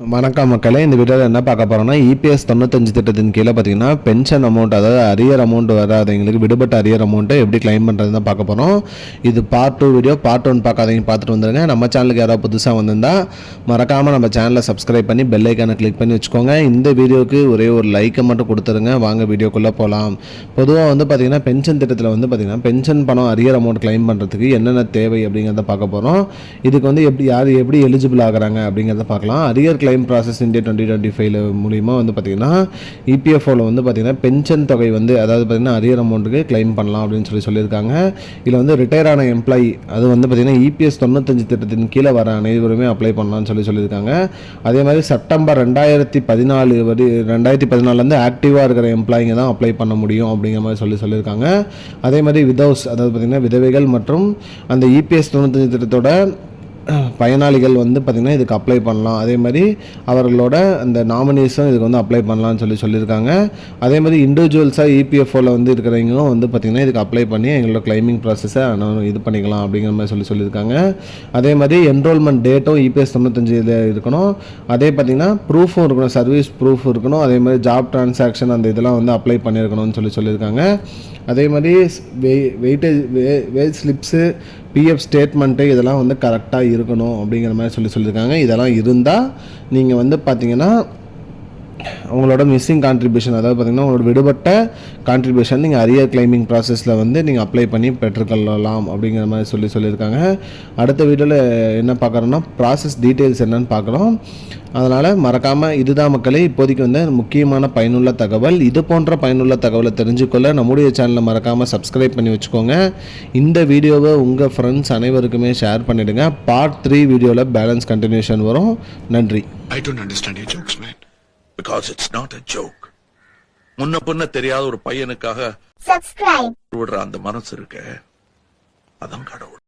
வணக்கம் மக்களே இந்த வீடியோவில் என்ன பார்க்க போகிறோம்னா இபிஎஸ் தொண்ணூத்தஞ்சு திட்டத்தின் கீழே பார்த்தீங்கன்னா பென்ஷன் அமௌண்ட் அதாவது அரியர் அமௌண்ட் வராதவங்களுக்கு விடுபட்ட அரியர் அமௌண்ட்டை எப்படி கிளைம் பண்ணுறது தான் பார்க்க போகிறோம் இது part two video part one பார்க்காதீங்க பார்த்துட்டு வந்துருங்க. நம்ம சேனலுக்கு யாராவது புதுசாக வந்திருந்தா மறக்காமல் நம்ம சேனலை சப்ஸ்கிரைப் பண்ணி பெல் ஐக்கானை கிளிக் பண்ணி வச்சுக்கோங்க. இந்த வீடியோக்கு ஒரே ஒரு லைக்கை மட்டும் கொடுத்துருங்க. வாங்க வீடியோக்குள்ளே போகலாம் பொதுவாக வந்து பார்த்தீங்கன்னா பென்ஷன் திட்டத்தில் வந்து பார்த்தீங்கன்னா பென்ஷன் பணம் அரியர் அமௌண்ட் கிளைம் பண்ணுறதுக்கு என்னென்ன தேவை அப்படிங்கிறத பார்க்க போகிறோம் இதுக்கு வந்து எப்படி யார் எப்படி எலிஜிபிள் ஆகிறாங்க அப்படிங்கிறத பார்க்கலாம். Arrear claim process India twenty twenty ஃபைவ்ல மூலிமா வந்து பார்த்தீங்கன்னா இபிஎஃப்ஓவில் வந்து பார்த்தீங்கன்னா பென்ஷன் தொகை வந்து அதாவது பார்த்தீங்கன்னா அரியர் அமௌண்ட்டுக்கு கிளைம் பண்ணலாம் அப்படின்னு சொல்லி சொல்லியிருக்காங்க. இதில் வந்து ரிட்டையர் ஆன எம்ப்ளாயி அது வந்து பார்த்திங்கன்னா இபிஎஸ் தொண்ணூத்தஞ்சு திட்டத்தின் கீழே வர அனைவருமே அப்ளை பண்ணலாம்னு சொல்லி சொல்லியிருக்காங்க. அதே மாதிரி செப்டம்பர் ரெண்டாயிரத்தி பதினாலு வரி ரெண்டாயிரத்தி பதினாலேருந்து ஆக்டிவாக இருக்கிற எம்ப்ளாயிங்க தான் அப்ளை பண்ண முடியும் அப்படிங்கிற மாதிரி சொல்லி சொல்லியிருக்காங்க. அதே மாதிரி விதவுஸ் அதாவது பார்த்திங்கன்னா விதவைகள் மற்றும் அந்த இபிஎஸ் தொண்ணூத்தஞ்சு திட்டத்தோட பயனாளிகள் வந்து பார்த்திங்கன்னா இதுக்கு அப்ளை பண்ணலாம். அதே மாதிரி அவர்களோட அந்த நாமினேஷன் இதுக்கு வந்து அப்ளை பண்ணலாம்னு சொல்லி சொல்லியிருக்காங்க. அதே மாதிரி இண்டிவிஜுவல்ஸாக இபிஎஃப்ஓவில் வந்து இருக்கிறவங்களும் வந்து பார்த்திங்கன்னா இதுக்கு அப்ளை பண்ணி எங்களோட கிளைமிங் ப்ராசஸை இது பண்ணிக்கலாம் அப்படிங்கிற மாதிரி சொல்லி சொல்லியிருக்காங்க. அதே மாதிரி என்ரோல்மெண்ட் டேட்டும் இபிஎஸ் தொண்ணூத்தஞ்சு இதில் இருக்கணும். அதே பார்த்திங்கன்னா ப்ரூஃபும் இருக்கணும் சர்வீஸ் ப்ரூஃப் இருக்கணும். அதே மாதிரி ஜாப் டிரான்சாக்ஷன் அந்த இதெல்லாம் வந்து அப்ளை பண்ணியிருக்கணும்னு சொல்லி சொல்லியிருக்காங்க. அதே மாதிரி வெய் வெயிட்டேஜ் வே வேஜ் ஸ்லிப்ஸு பிஎஃப் ஸ்டேட்மெண்ட்டு இதெல்லாம் வந்து கரெக்டாக இருக்கணும் அப்படிங்கிற மாதிரி சொல்லி சொல்லியிருக்காங்க. இதெல்லாம் இருந்தால் நீங்கள் வந்து பார்த்தீங்கன்னா உங்களோட மிஸ்ஸிங் கான்ட்ரிபியூஷன் அதாவது பார்த்தீங்கன்னா உங்களோட விடுபட்ட கான்ட்ரிபியூஷன் நீங்கள் அரியர் கிளைமிங் ப்ராசஸில் வந்து நீங்கள் அப்ளை பண்ணி பெற்றுக்கொள்ளலாம் அப்படிங்கிற மாதிரி சொல்லி சொல்லியிருக்காங்க. அடுத்த வீடியோவில் என்ன பார்க்குறோன்னா ப்ராசஸ் டீட்டெயில்ஸ் என்னன்னு பார்க்குறோம். அதனால் மறக்காமல் இதுதான் மக்களே இப்போதைக்கு வந்து முக்கியமான பயனுள்ள தகவல். இது போன்ற பயனுள்ள தகவலை தெரிஞ்சுக்கொள்ள நம்முடைய சேனலை மறக்காமல் சப்ஸ்கிரைப் பண்ணி வச்சுக்கோங்க. இந்த வீடியோவை உங்கள் ஃப்ரெண்ட்ஸ் அனைவருக்குமே ஷேர் பண்ணிவிடுங்க பார்ட் த்ரீ வீடியோவில் பேலன்ஸ் கண்டினியூஷன் வரும். நன்றி. I don't understand your jokes, man. Because it's not a joke. முன்ன பின்ன தெரியாத ஒரு பையனுக்காக விடுற அந்த மனசு இருக்க அதான் கடவுள்